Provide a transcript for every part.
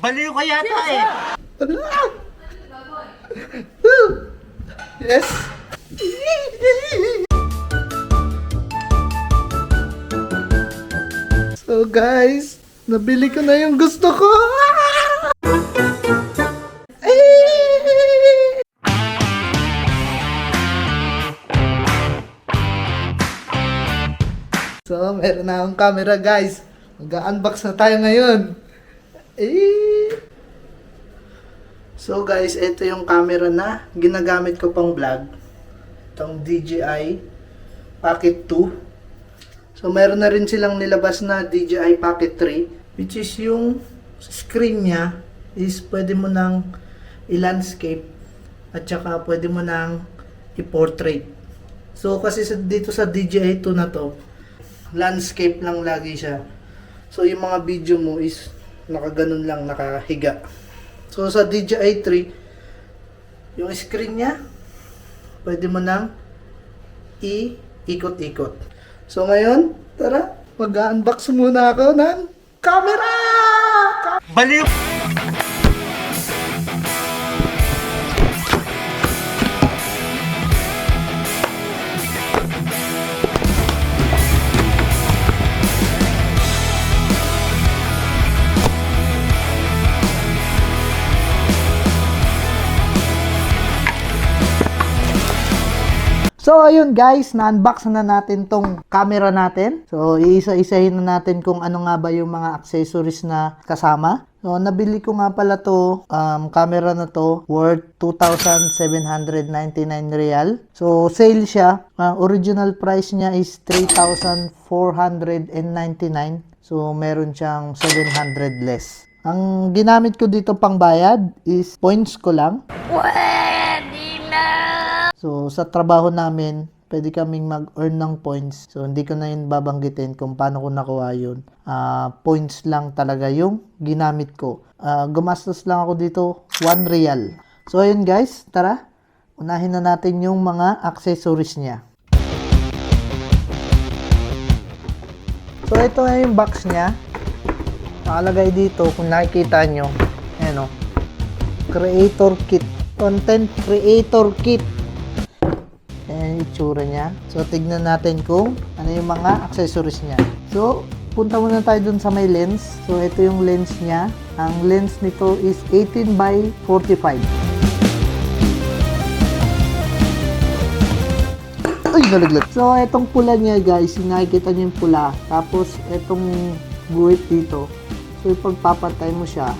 Baliw ka yata eh. Yes. So guys, nabili ko na yung gusto ko. So, meron na akong camera guys. Mag-unbox na tayo ngayon. Eh. So guys, ito yung camera na ginagamit ko pang vlog. Itong DJI Pocket 2. So meron na rin silang nilabas na DJI Pocket 3 which is yung screen niya is pwede mo nang i-landscape at saka pwede mo nang i-portrait. So kasi sa, dito sa DJI 2 na to, landscape lang lagi siya. So yung mga video mo is nakaganon lang, nakahiga. So sa DJI 3, yung screen niya, pwede mo nang i-ikot-ikot. So ngayon, tara, mag-unbox muna ako ng camera! Baliw! So ayun guys, na-unbox na natin tong camera natin. So iisa-isahin na natin kung ano nga ba yung mga accessories na kasama. So nabili ko nga pala to um, camera na to worth 2,799 real. So sale siya. Ang original price niya is 3,499. So meron siyang 700 less. Ang ginamit ko dito pang bayad is points ko lang. So, sa trabaho namin, pwede kaming mag-earn ng points. So, hindi ko na yun babanggitin kung paano ko nakuha yun. Ah, points lang talaga yung ginamit ko. Ah, gumastos lang ako dito, 1 real. So, ayun guys, tara. Unahin na natin yung mga accessories niya. So, ito na yung box niya. Nakalagay dito, kung nakikita nyo, ayan o, Creator Kit. Content Creator Kit. Yung itsura niya. So, tignan natin kung ano yung mga accessories niya. So, punta muna tayo dun sa may lens. So, ito yung lens niya. Ang lens nito is 18 by 45. Ay, nalaglag. So, itong pula niya, guys, nakikita niyo yung pula. Tapos, itong guhit dito. So, ipagpapatay mo siya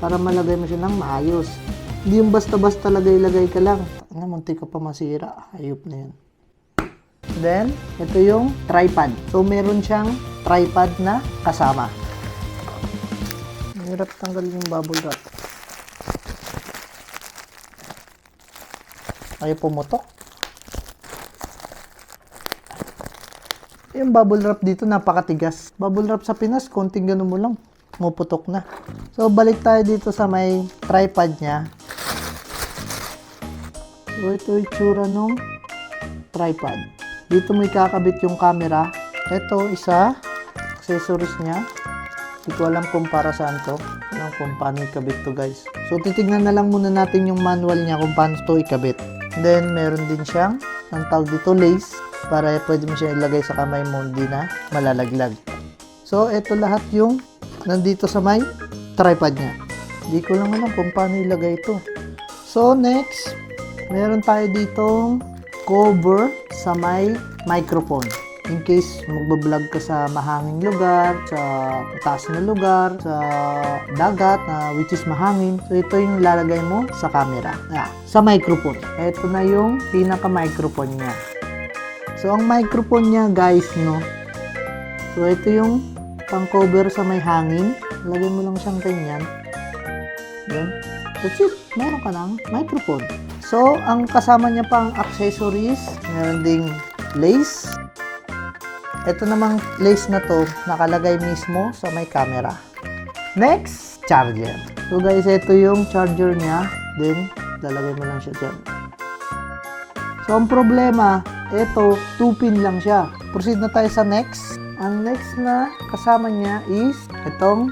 para malagay mo siya ng maayos. Hindi yung basta-basta lagay-lagay ka lang. Ano, munti ka pa masira. Ayop na yun. Then, ito yung tripod. So, meron siyang tripod na kasama. Hirap tanggalin yung bubble wrap. Ayaw pumutok. Yung bubble wrap dito napakatigas. Bubble wrap sa Pinas, konting ganun mo lang, pumuputok na. So, balik tayo dito sa may tripod niya. So, ito yung tsura nung tripod. Dito mo ikakabit yung camera. Ito, isa. Accessories niya. Hindi ko alam kung para saan to. Alam kung paano ikabit to guys. So, titignan na lang muna natin yung manual niya kung paano to ikabit. Then, meron din siyang, ang tawag dito, lace. Para pwede mo siya ilagay sa kamay mo, hindi na malalaglag. So, ito lahat yung nandito sa may tripod niya. Hindi ko lang alam kung paano ilagay ito. So, next, meron tayo ditong cover sa may microphone. In case magbablog ka sa mahanging lugar, sa taas na lugar, sa dagat na which is mahangin. So, ito yung lalagay mo sa camera. Ah, sa microphone. Ito na yung pinaka-microphone niya. So, ang microphone niya, guys, no? So, ito yung pang-cover sa may hangin. Lagay mo lang siyang ganyan. Yan. That's it. Meron ka ng microphone. So, ang kasama niya pang accessories, meron ding lace. Ito namang lace na to, nakalagay mismo sa may camera. Next, charger. So guys, ito yung charger niya. Then, lalagay mo lang siya dyan. So, ang problema, ito, 2 pin lang siya. Proceed na tayo sa next. ang next na kasama niya is itong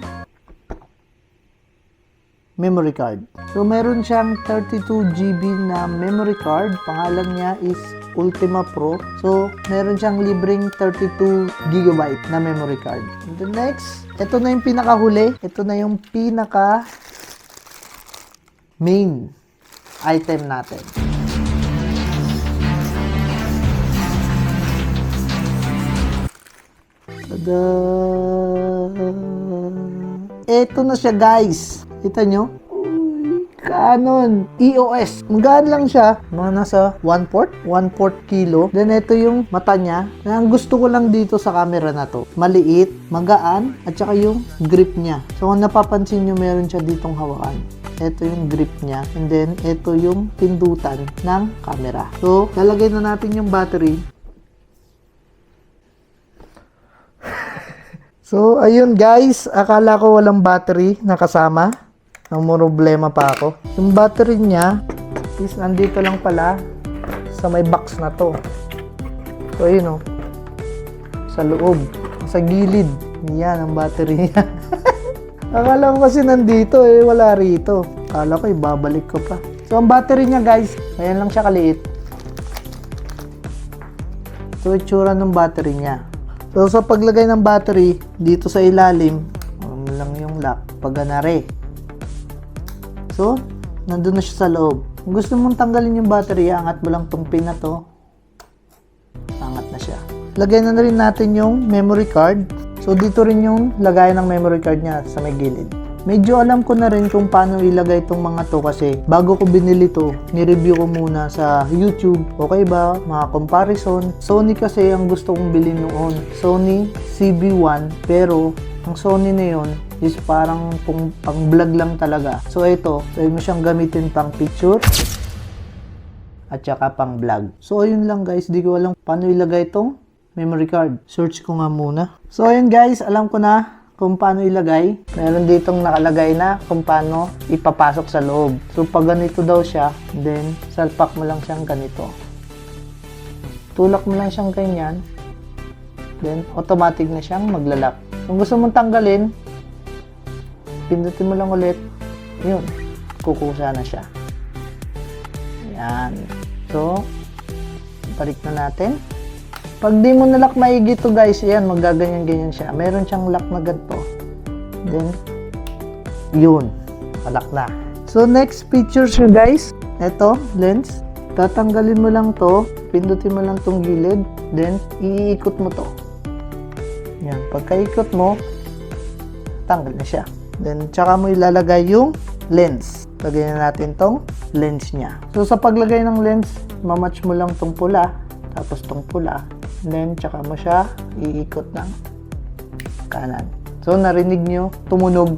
memory card. So, meron siyang 32 GB na memory card. Pangalan niya is Ultima Pro. So, meron siyang libreng 32 GB na memory card. And the next, ito na yung pinakahuli. Ito na yung pinaka main item natin. Tada! Ito na siya guys. Kita nyo? Canon EOS. Magaan lang siya. Mga nasa 1 port, 1 port kilo. Then ito yung mata niya. Na ang gusto ko lang dito sa camera na to. Maliit, magaan, at saka yung grip niya. So kung napapansin nyo, meron siya ditong hawakan. Ito yung grip niya. And then, ito yung pindutan ng camera. So, lalagay na natin yung battery. So, ayun guys, akala ko walang battery na kasama. Ang problema pa ako. Yung battery niya is nandito lang pala sa may box na to. So, ayun o. Sa loob. Sa gilid. Yan ang battery niya. akala ko kasi nandito eh, wala rito. Akala ko ibabalik ko pa. So, ang battery niya guys, ayan lang siya kaliit. Ito itsura ng battery niya. So, sa paglagay ng battery, dito sa ilalim, um, lang yung lock, pagganari. So, nandun na siya sa loob. Kung gusto mong tanggalin yung battery, angat mo lang tong pin na to. Angat na siya. Lagay na, na rin natin yung memory card. So, dito rin yung lagay ng memory card niya sa may gilid. Medyo alam ko na rin kung paano ilagay itong mga to kasi bago ko binili to, nireview ko muna sa YouTube. Okay ba? Mga comparison. Sony kasi ang gusto kong bilhin noon. Sony CB1 pero ang Sony na yon is parang pang, pang vlog lang talaga. So ito, pwede mo siyang gamitin pang picture at saka pang vlog. So ayun lang guys, di ko alam paano ilagay itong memory card. Search ko nga muna. So ayun guys, alam ko na kung paano ilagay. Meron ditong nakalagay na kung paano ipapasok sa loob. So pag ganito daw siya, then salpak mo lang siyang ganito. Tulak mo lang siyang ganyan. Then automatic na siyang maglalak. Kung gusto mong tanggalin, pindutin mo lang ulit. Yun, kukusa na siya. Yan. So, balik na natin. Pag di mo nalock maigi to guys, yan, magaganyan-ganyan siya. Meron siyang lock na ganito. Then, yun, malak na. So, next feature siya guys. Ito, lens. Tatanggalin mo lang to, pindutin mo lang tong gilid, then, iikot mo to. Yan, pagkaikot mo, tanggal na siya. Then, tsaka mo ilalagay yung lens. Lagyan na natin tong lens niya. So, sa paglagay ng lens, mamatch mo lang tong pula, tapos tong pula, then tsaka mo siya iikot ng kanan. So, narinig nyo, tumunog.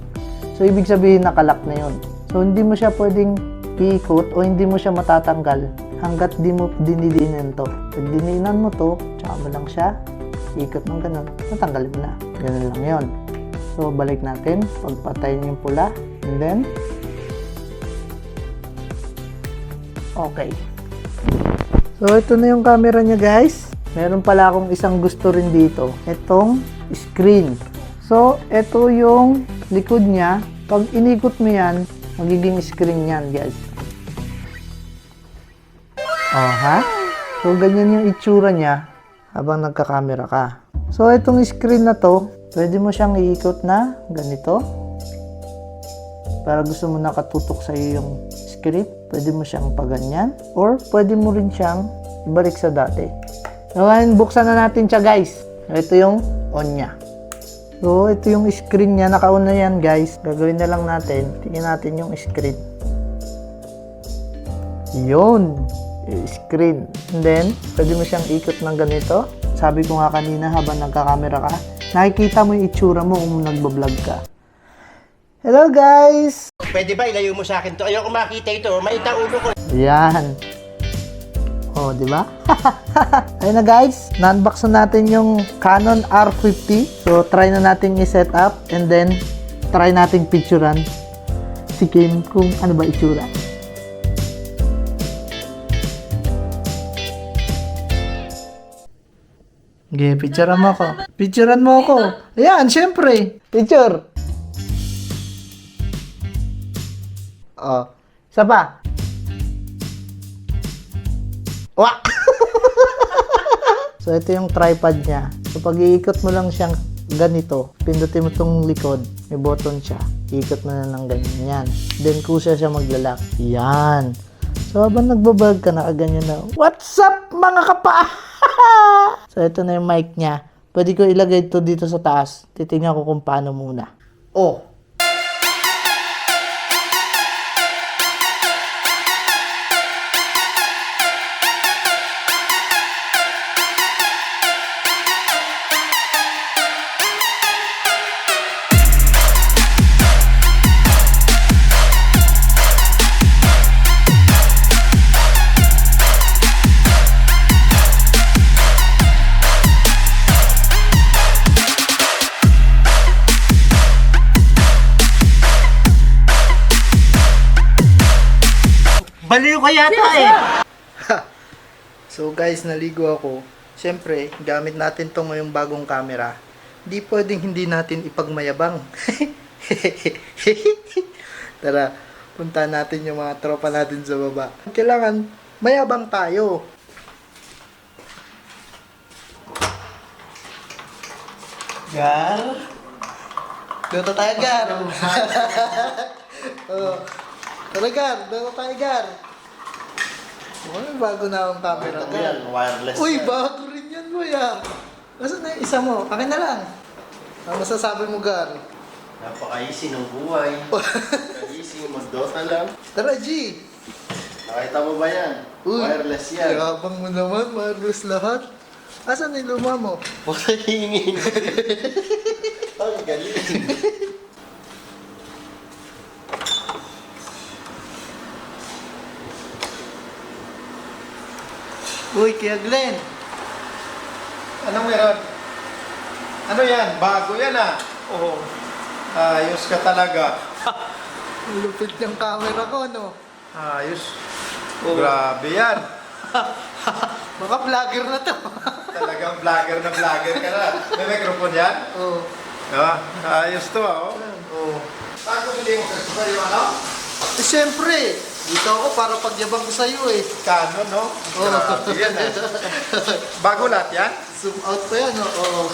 So, ibig sabihin nakalak na yon. So, hindi mo siya pwedeng iikot o hindi mo siya matatanggal hanggat di mo dinidinan to. Pag dininan mo to, tsaka mo lang siya, ikot ng ganun, natanggal mo na. Ganun lang yon. So, balik natin. Pagpatayin yung pula. And then, okay. So, ito na yung camera niya guys. Meron pala akong isang gusto rin dito. Itong screen. So, ito yung likod niya. Pag inikot mo yan, magiging screen yan guys. Oh, ha? So, ganyan yung itsura niya habang nagka-camera ka. So, itong screen na to, pwede mo siyang iikot na ganito. Para gusto mo nakatutok sa iyo yung script, pwede mo siyang paganyan. Or, pwede mo rin siyang ibalik sa dati. Ngayon, buksan na natin siya, guys. Ito yung on niya. So, ito yung screen niya. Naka-on na yan, guys. Gagawin na lang natin. Tingnan natin yung screen. Yun. Screen. And then, pwede mo siyang ikot ng ganito. Sabi ko nga kanina habang nagka-camera ka, nakikita mo yung itsura mo kung nagbablog ka. Hello, guys! Pwede ba ilayo mo sa akin to? Ayoko makita ito. Maita ulo ko. Yan. Oh, di ba? Ayun na guys, na-unbox na natin yung Canon R50. So, try na natin i-set up and then try nating picturean si Kim kung ano ba itsura. Okay, picturean mo ako. Picturean mo ako. Ayan, syempre. Picture. Oh. Isa pa. Wah! so, ito yung tripod niya. So, pag iikot mo lang siyang ganito, pindutin mo tong likod, may button siya. Iikot mo na ng ganyan. Yan. Then, kusa siya maglalak. Yan. So, habang nagbablog ka, nakaganyan na, What's up, mga kapa? so, ito na yung mic niya. Pwede ko ilagay ito dito sa taas. Titingnan ko kung paano muna. Oh, ka yata eh. So guys, naligo ako. Siyempre, gamit natin tong ngayong bagong camera. Di pwedeng hindi natin ipagmayabang. Tara, punta natin yung mga tropa natin sa baba. Kailangan mayabang tayo. Gar? Dito tayo, Gar. oh. Tara, Gar. Dito tayo, Gar. Oh, may bago na akong camera, Gar. yan, wireless. Uy, yan. bago rin yan, Kuya. Nasaan na yung isa mo? Akin na lang. Ano masasabi mo, Gar? Napaka-easy ng buhay. Napaka-easy, mag-dota lang. Tara, G. Nakita mo ba yan? Uy, Wireless yan. Yabang mo naman, wireless lahat. Asan yung luma mo? Wala hingin. Ang galing. Uy, Kuya Glenn. Anong meron? Ano yan? Bago yan ah. Oo. Ayos ka talaga. Lupit yung camera ko, no? Ayos. Grabe yan. Baka vlogger na to. Talagang vlogger na vlogger ka na. May microphone yan? oh. Ah, ayos to ah. Oh. Oh. Saan ko hindi mo gusto sa'yo ano? Eh, siyempre, dito ako para pagyabang ko sa'yo eh. Canon, no? Oh. Grabe yan ah. Bago lahat yan? Zoom out pa yan, oh. oh.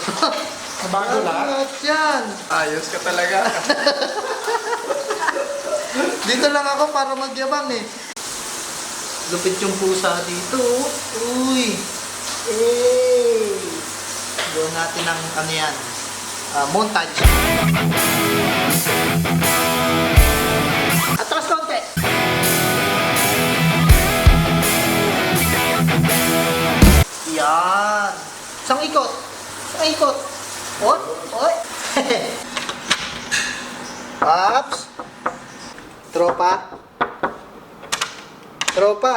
Bago lahat? lahat yan. Ayos ka talaga. Dito lang ako para magyabang eh. Lupit yung pusa dito. oh. Uy. Eh. Doon natin ang ano yan. ah, montage. Atras konti. Yan. Isang ikot. Isang ikot. Oy. Oy. Paps. Tropa. Tropa.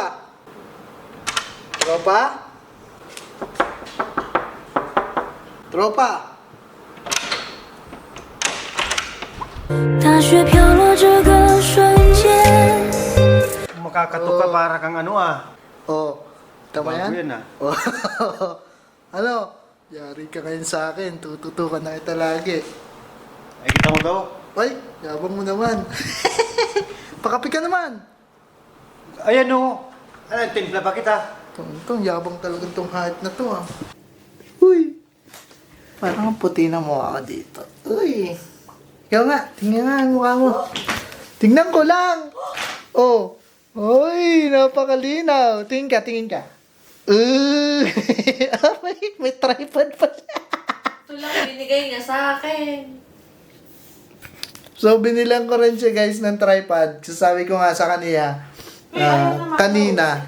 Tropa. Tropa. 大雪飘落这个瞬间。 Makakato ka para kang ano ah. Oh. Tama Bago yan? yan ah. Oh. ano? Yari ka ngayon sa akin. Tututukan na kita lagi. Ay, kita mo daw. Ay, yabang mo naman. Pakapi ka naman. Ayan o. Ano, timpla pa kita. Tong, tong yabang talagang tong height na to ah. Uy. Parang ang puti na mukha ko dito. Uy. Ikaw nga, tingnan nga ang mukha mo. Tingnan ko lang. Oh. Uy, napakalinaw. Tingin ka, tingin ka. Uy. may, may tripod pa siya. Ito lang binigay niya sa akin. So, binilang ko rin siya guys ng tripod. Sasabi ko nga sa kanya, ah, kanina.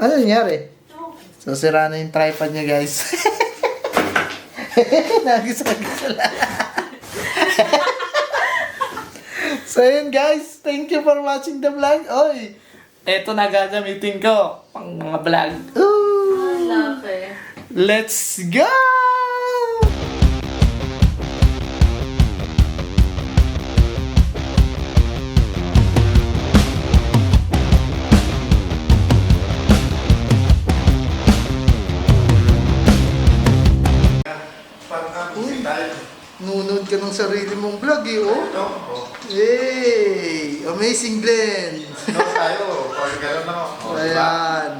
Ano nangyari? So, sira na yung tripod niya, guys. Nagisagisa lang. so, yun, guys. Thank you for watching the vlog. Oy! Eto na gagamitin ko pang mga vlog. Ooh, laki. let's go! Nunod ka ng sarili mong vlog eh, oh. Oh. Hey! Amazing Glenn! Tayo. Or gano'n ako. Oh, diba? Ayan.